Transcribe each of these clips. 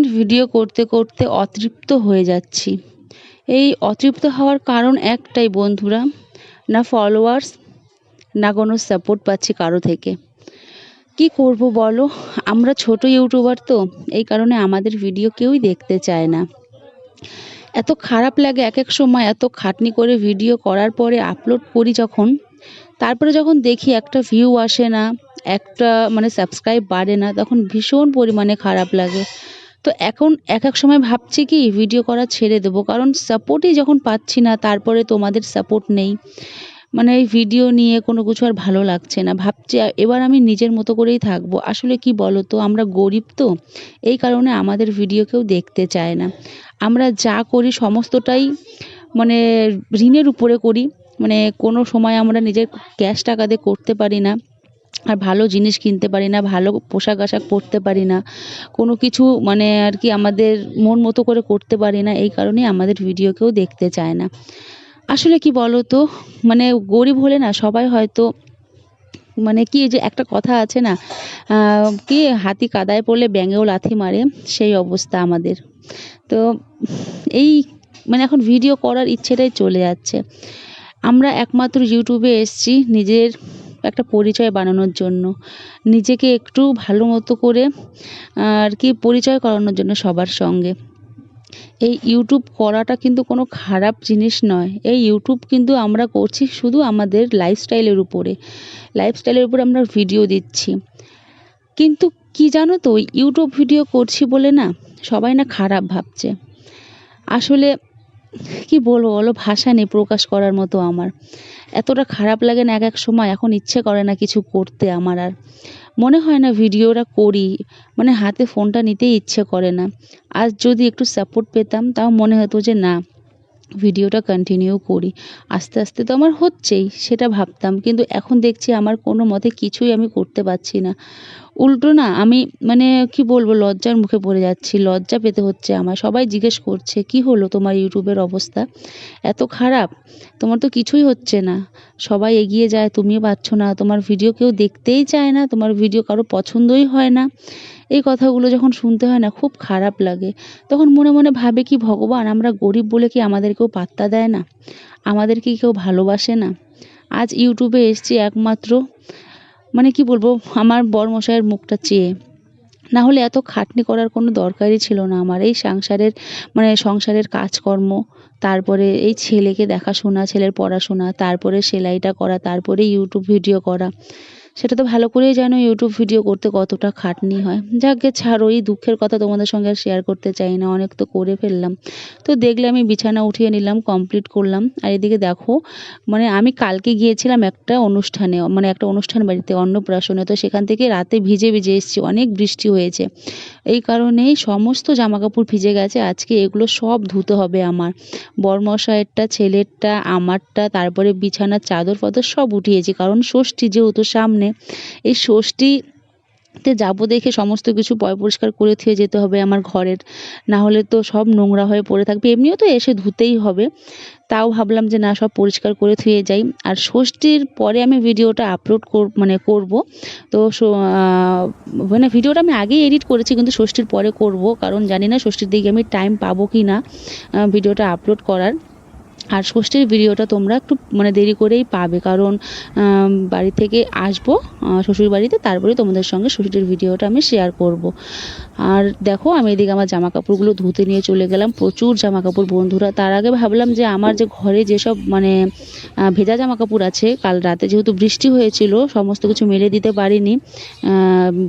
Video করতে করতে অতৃপ্ত হয়ে যাচ্ছি। এই অতৃপ্ত হওয়ার কারণ একটাই বন্ধুরা, না ফলোয়ার্স না কোনো সাপোর্ট পাচ্ছি কারও থেকে। কি করব বলো? আমরা ছোট ইউটিউবার তো, এই কারণে আমাদের ভিডিও কেউই দেখতে চায় না। এত খারাপ লাগে এক এক সময়, এত খাটনি করে ভিডিও করার পরে আপলোড করি যখন, তারপরে যখন দেখি একটা ভিউ আসে না, একটা মানে সাবস্ক্রাইব বাড়ে না, তখন ভীষণ পরিমাণে খারাপ লাগে। তো এখন এক এক সময় ভাবছি কি ভিডিও করা ছেড়ে দেবো। কারণ সাপোর্টই যখন পাচ্ছি না, তারপরে তোমাদের সাপোর্ট নেই। মানে এই ভিডিও নিয়ে কোনো কিছু আর ভালো লাগছে না। ভাবছি এবার আমি নিজের মতো করেই থাকব। আসলে কি বলো তো আমরা গরিব তো, এই কারণে আমাদের ভিডিও কেউ দেখতে চায় না। আমরা যা করি সমস্তটাই মানে ঋণের উপরে করি। মানে কোনো সময় আমরা নিজের ক্যাশ টাকা দিয়ে করতে পারি না। আর ভালো জিনিস কিনতে পারি না, ভালো পোশাক আশাক পরতে পারি না, কোনো কিছু মানে আর কি আমাদের মন মতো করে করতে পারি না, এই কারণেই আমাদের ভিডিও কেউ দেখতে চায় না। আসলে কি বলো তো মানে গরিব হলে না সবাই হয়তো মানে কি যে একটা কথা আছে না কি হাতি কাদায় পড়লে ব্যাঙেও লাথি মারে, সেই অবস্থা আমাদের। তো এই মানে এখন ভিডিও করার ইচ্ছেটাই চলে যাচ্ছে। আমরা একমাত্র ইউটিউবে এসেছি, নিজের একটা পরিচয় বানানোর জন্য। নিজেকে একটু ভালো মতো করে, আর কি পরিচয় করানোর জন্য সবার সঙ্গে। এই ইউটিউব করাটা কিন্তু কোনো খারাপ জিনিস নয়। এই ইউটিউব কিন্তু আমরা করছি শুধু আমাদের লাইফস্টাইলের উপরে। লাইফস্টাইলের উপরে আমরা ভিডিও দিচ্ছি। কিন্তু কি জানো তো ইউটিউব ভিডিও করছি বলে না সবাই না খারাপ ভাবছে। আসলে কি বলব বলো? ভাষা নেই প্রকাশ করার মতো আমার। এতটা খারাপ লাগে না এক এক সময়, এখন ইচ্ছে করে না কিছু করতে আমার আর। মনে হয় না ভিডিওটা করি মানে হাতে ফোনটা নিতেই ইচ্ছে করে না। আজ যদি একটু সাপোর্ট পেতাম, তাও মনে হতো যে না, ভিডিওটা কন্টিনিউ করি। আস্তে আস্তে তো আমার হচ্ছেই, সেটা ভাবতাম। কিন্তু এখন দেখছি আমার কোনো মতে কিছুই আমি করতে পারছি না। উল্টো না, আমি মানে কি বলব, লজ্জার মুখে পড়ে যাচ্ছি, লজ্জা পেতে হচ্ছে আমার। সবাই জিজ্ঞেস করছে, কি হলো তোমার ইউটিউবের অবস্থা? এত খারাপ? তোমার তো কিছুই হচ্ছে না। সবাই এগিয়ে যায়, তুমিও পাচ্ছ না। তোমার ভিডিও কেউ দেখতেই চায় না, তোমার ভিডিও কারও পছন্দই হয় না। এই কথাগুলো যখন শুনতে হয় না, খুব খারাপ লাগে। তখন মনে মনে ভাবে কি, ভগবান, আমরা গরিব বলে কি আমাদের কেউ পাত্তা দেয় না? আমাদের কি কেউ ভালোবাসে না? আজ ইউটিউবে এসছি একমাত্র মানে কি বলব, আমার বরমশাইয়ের মুখটা চেয়ে। না হলে এত খাটনি করার কোনো দরকারই ছিল না আমার। এই সংসারের মানে সংসারের কাজকর্ম, তারপরে এই ছেলেকে দেখাশোনা, ছেলের পড়াশোনা, তারপরে সেলাইটা করা, তারপরে ইউটিউব ভিডিও করা। সেটা তো ভালো করেই জানো ইউটিউব ভিডিও করতে কতটা খাটনি হয়। যাকে ছাড়ো, এই দুঃখের কথা তোমাদের সঙ্গে আর শেয়ার করতে চাই না, অনেক তো করে ফেললাম। তো দেখলে আমি বিছানা উঠিয়ে নিলাম কমপ্লিট করলাম। আর এদিকে দেখো মানে আমি কালকে গিয়েছিলাম একটা অনুষ্ঠানে মানে একটা অনুষ্ঠান বাড়িতে, অন্নপ্রাশনে। তো সেখান থেকে রাতে ভিজে ভিজে এসেছি, অনেক বৃষ্টি হয়েছে। এই কারণেই সমস্ত জামাকাপড় ভিজে গেছে, আজকে এগুলো সব ধুতে হবে আমার। বরমশাইয়েরটা, ছেলেরটা, আমারটা, তারপরে বিছানার চাদর ফাদর সব উঠিয়েছি, কারণ ষষ্ঠী যেহেতু সামনে এই ষষ্ঠীতে যাব দেখে সমস্ত কিছু পয় পরিষ্কার করে থুয়ে যেতে হবে আমার ঘরের। না হলে তো সব নোংরা হয়ে পড়ে থাকবে। এমনিও তো এসে ধুতেই হবে। তাও ভাবলাম যে না, সব পরিষ্কার করে থুয়ে যাই। আর ষষ্ঠীর পরে আমি ভিডিওটা আপলোড কর মানে করব। তো মানে ভিডিওটা আমি আগেই এডিট করেছি, কিন্তু ষষ্ঠীর পরে করব। কারণ জানি না ষষ্ঠীর দিকে আমি টাইম পাবো কি না ভিডিওটা আপলোড করার। আর ষষ্ঠীর ভিডিওটা তোমরা একটু মানে দেরি করেই পাবে। কারণ বাড়ি থেকে আসব শ্বশুর বাড়িতে তারপরে তোমাদের সঙ্গে ষষ্ঠীর ভিডিওটা আমি শেয়ার করব। আর দেখো, আমি এদিকে আমার জামা কাপড়গুলো ধুতে নিয়ে চলে গেলাম। প্রচুর জামা কাপড় বন্ধুরা। তার আগে ভাবলাম যে আমার যে ঘরে যেসব মানে ভেজা জামা কাপড় আছে, কাল রাতে যেহেতু বৃষ্টি হয়েছিল, সমস্ত কিছু মেলে দিতে পারিনি।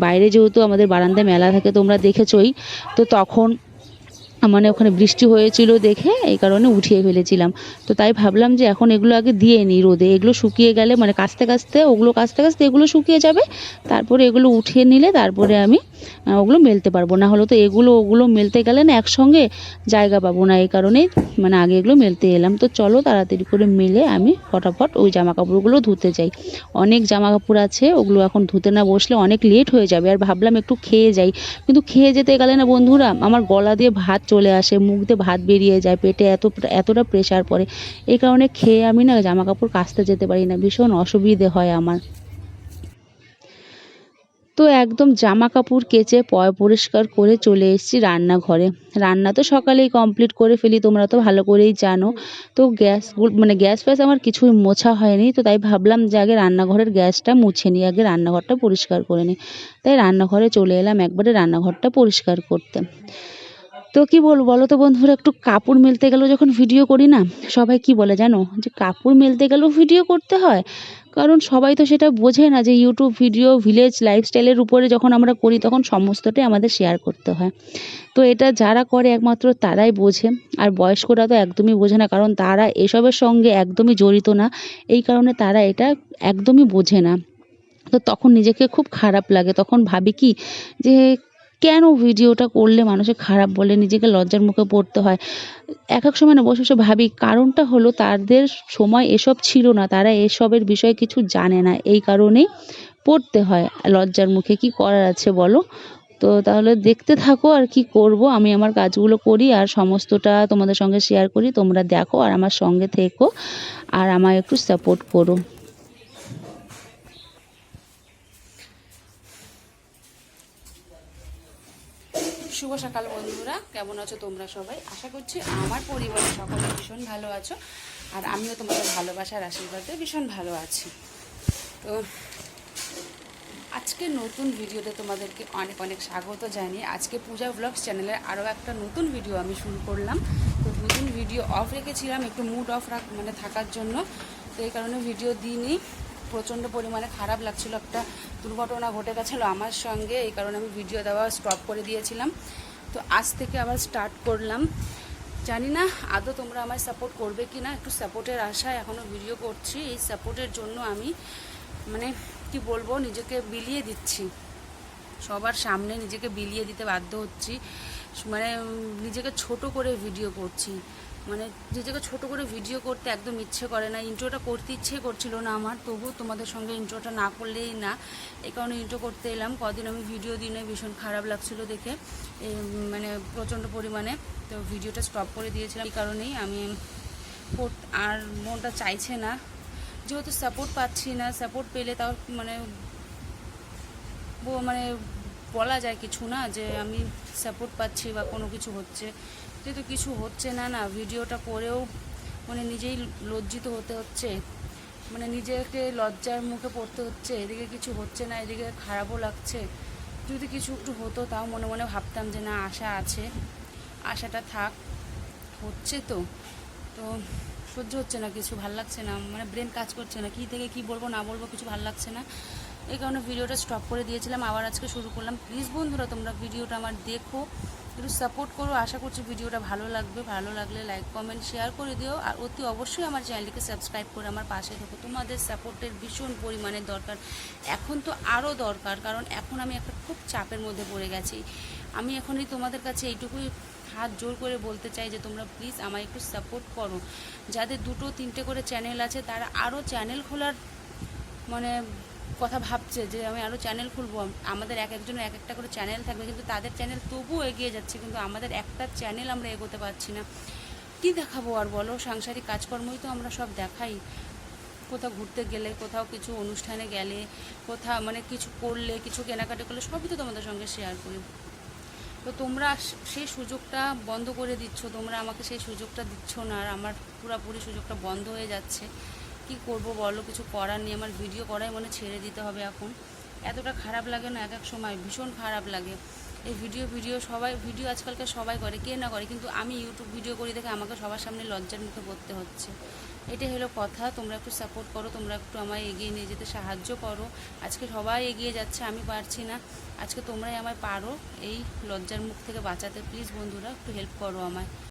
বাইরে যেহেতু আমাদের বারান্দায় মেলা থাকে, তোমরা দেখেছোই। তো তখন মানে ওখানে বৃষ্টি হয়েছিল দেখে এই কারণে উঠিয়ে ফেলেছিলাম। তো তাই ভাবলাম যে এখন এগুলো আগে দিয়ে নিই রোদে। এগুলো শুকিয়ে গেলে মানে কাস্তে কাস্তে, ওগুলো কাস্তে কাস্তে এগুলো শুকিয়ে যাবে। তারপরে এগুলো উঠিয়ে নিলে তারপরে আমি ওগুলো মেলতে পারব। না হলে তো এগুলো, ওগুলো মেলতে গেলে না একসঙ্গে জায়গা পাবো না। এই কারণেই মানে আগে এগুলো মেলতে এলাম। তো চলো তাড়াতাড়ি করে মেলে আমি ফটাফট ওই জামা কাপড়গুলো ধুতে যাই। অনেক জামা কাপড় আছে, ওগুলো এখন ধুতে না বসলে অনেক লেট হয়ে যাবে। আর ভাবলাম একটু খেয়ে যাই। কিন্তু খেয়ে যেতে গেলে না বন্ধুরা, আমার গলা দিয়ে ভাত চলে আসে, মুখ দিয়ে ভাত বেরিয়ে যায়, পেটে এত, এতটা প্রেশার পড়ে। এই কারণে খেয়ে আমি না জামা কাপড় কাচতে যেতে পারি না, ভীষণ অসুবিধে হয় আমার। তো একদম জামা কাপড় কেচে পয় পরিষ্কার করে চলে এসেছি রান্নাঘরে। রান্না তো সকালেই কমপ্লিট করে ফেলি, তোমরা তো ভালো করেই জানো। তো গ্যাসগুলো মানে গ্যাস ফ্যাস আমার কিছুই মোছা হয়নি, তো তাই ভাবলাম যে আগে রান্নাঘরের গ্যাসটা মুছে নিই, আগে রান্নাঘরটা পরিষ্কার করে নিই। তাই রান্নাঘরে চলে এলাম, একবারে রান্নাঘরটা পরিষ্কার করতে। তো কি বলব বলো তো বন্ধুরা, একটু কাপড় মেলতে গেলেও যখন ভিডিও করি না, সবাই কি বলে জানো? যে কাপড় মেলতে গেলেও ভিডিও করতে হয়। কারণ সবাই তো সেটা বোঝে না যে ইউটিউব ভিডিও ভিলেজ লাইফস্টাইলের উপরে যখন আমরা করি, তখন সমস্তটাই আমাদের শেয়ার করতে হয়। তো এটা যারা করে একমাত্র তারাই বোঝে। আর বয়স্করা তো একদমই বোঝে না, কারণ তারা এসবের সঙ্গে একদমই জড়িত না। এই কারণে তারা এটা একদমই বোঝে না। তো তখন নিজেকে খুব খারাপ লাগে। তখন ভাবি কি? যে কেন ভিডিওটা করলে মানুষে খারাপ বলে? নিজেকে লজ্জার মুখে পড়তে হয়। এক এক সময় না বসে বসে ভাবি, কারণটা হলো তাদের সময় এসব ছিল না। তারা এসবের বিষয়ে কিছু জানে না। এই কারণেই পড়তে হয় লজ্জার মুখে। কি করার আছে বলো? তো তাহলে দেখতে থাকো আর কি করব। আমি আমার কাজগুলো করি আর সমস্তটা তোমাদের সঙ্গে শেয়ার করি। তোমরা দেখো আর আমার সঙ্গে থেকো আর আমায় একটু সাপোর্ট করো। শুভ সকাল বন্ধুরা। কেমন আছো তোমরা সবাই? আশা করছি আমার পরিবারের সকলে ভীষণ ভালো আছো আর আমিও তোমাদের ভালোবাসার আশীর্বাদে ভীষণ ভালো আছি। তো আজকে নতুন ভিডিওতে তোমাদেরকে অনেক অনেক স্বাগত জানিয়ে আজকে পূজা ব্লগস চ্যানেলের আরও একটা নতুন ভিডিও আমি শুরু করলাম। তো দুদিন ভিডিও অফ রেখেছিলাম, একটু মুড অফ রাখ মানে থাকার জন্য। তো এই কারণে ভিডিও দিইনি। প্রচণ্ড পরিমাণে খারাপ লাগছিল। একটা দুর্ঘটনা ঘটে গেছিল আমার সঙ্গে, এই কারণে আমি ভিডিও দেওয়া স্টপ করে দিয়েছিলাম। তো আজ থেকে আবার স্টার্ট করলাম। জানি না, আদৌ তোমরা আমায় সাপোর্ট করবে কি না একটু সাপোর্টের আশায় এখনও ভিডিও করছি। এই সাপোর্টের জন্য আমি মানে কি বলব, নিজেকে বিলিয়ে দিচ্ছি। সবার সামনে নিজেকে বিলিয়ে দিতে বাধ্য হচ্ছি। মানে নিজেকে ছোট করে ভিডিও করছি। মানে নিজেকে ছোট করে ভিডিও করতে একদম ইচ্ছে করে না ইন্ট্রোটা করতে ইচ্ছে করছিল না আমার তবু তোমাদের সঙ্গে ইন্ট্রোটা না করলেই না। এই কারণে ইন্ট্রো করতে এলাম। কদিন আমি ভিডিও দিনে ভীষণ খারাপ লাগছিল দেখে মানে প্রচণ্ড পরিমাণে। তো ভিডিওটা স্টপ করে দিয়েছিলাম। এই কারণেই আমি আর মনটা চাইছে না। যেহেতু সাপোর্ট পাচ্ছি না সাপোর্ট পেলে তাও মানে মানে বলা যায় কিছু না যে আমি সাপোর্ট পাচ্ছি বা কোনো কিছু হচ্ছে। যেহেতু কিছু হচ্ছে না না, ভিডিওটা করেও মানে নিজেই লজ্জিত হতে হচ্ছে। মানে নিজেকে লজ্জার মুখে পড়তে হচ্ছে, এদিকে কিছু হচ্ছে না, এদিকে খারাপও লাগছে। যদি কিছু একটু হতো তাও মনে মনে ভাবতাম যে না, আশা আছে, আশাটা থাক, হচ্ছে তো। তো সহ্য হচ্ছে না কিছু, ভালো লাগছে না মানে ব্রেন কাজ করছে না, কী থেকে কী বলব, না বলব কিছু ভালো লাগছে না। এই কারণে ভিডিওটা স্টপ করে দিয়েছিলাম, আবার আজকে শুরু করলাম। প্লিজ বন্ধুরা, তোমরা ভিডিওটা আমার দেখো। একটু সাপোর্ট করো। আশা করছি ভিডিওটা ভালো লাগবে। ভালো লাগলে লাইক কমেন্ট শেয়ার করে দিও। আর অতি অবশ্যই আমার চ্যানেলটিকে সাবস্ক্রাইব করে আমার পাশে থেকো। তোমাদের সাপোর্টের ভীষণ পরিমাণে দরকার। এখন তো আরও দরকার, কারণ এখন আমি একটা খুব চাপের মধ্যে পড়ে গেছি। আমি এখনই তোমাদের কাছে এইটুকুই হাত জোর করে বলতে চাই যে, তোমরা প্লিজ আমায় একটু সাপোর্ট করো। যাদের দুটো, তিনটে করে চ্যানেল আছে, তারা আরও চ্যানেল খোলার মানে কথা ভাবছে যে আমি আরও চ্যানেল খুলবো, আমাদের এক একজনের এক একটা করে চ্যানেল থাকবে, কিন্তু তাদের চ্যানেল তবুও এগিয়ে যাচ্ছে, কিন্তু আমাদের একটা চ্যানেল আমরা এগোতে পারছি না। কি দেখাবো আর বলো, সাংসারিক কাজকর্মই তো আমরা সব দেখাই। কোথাও ঘুরতে গেলে, কোথাও কিছু অনুষ্ঠানে গেলে, কোথাও মানে কিছু করলে, কিছু কেনাকাটা করলে, সবই তো তোমাদের সঙ্গে শেয়ার করি। তো তোমরা সেই সুযোগটা বন্ধ করে দিচ্ছ, তোমরা আমাকে সেই সুযোগটা দিচ্ছ না, আর আমার পুরোপুরি সুযোগটা বন্ধ হয়ে যাচ্ছে। কি করব বলো? কিছু করার নেই, আমার ভিডিও করাই মনে ছেড়ে দিতে হবে এখন। এতটা খারাপ লাগে না এক এক সময় ভীষণ খারাপ লাগে। এই ভিডিও ভিডিও সবাই ভিডিও আজকালকার সবাই করে, কে না করে? কিন্তু আমি ইউটিউব ভিডিও করি দেখে আমাকে সবার সামনে লজ্জার মুখে পড়তে হচ্ছে। এটাই হলো কথা, তোমরা একটু সাপোর্ট করো, তোমরা একটু আমায় এগিয়ে নিয়ে যেতে সাহায্য করো। আজকে সবাই এগিয়ে যাচ্ছে, আমি পারছি না। আজকে তোমরাই আমায় পারো এই লজ্জার মুখ থেকে বাঁচাতে। প্লিজ বন্ধুরা, একটু হেল্প করো আমায়।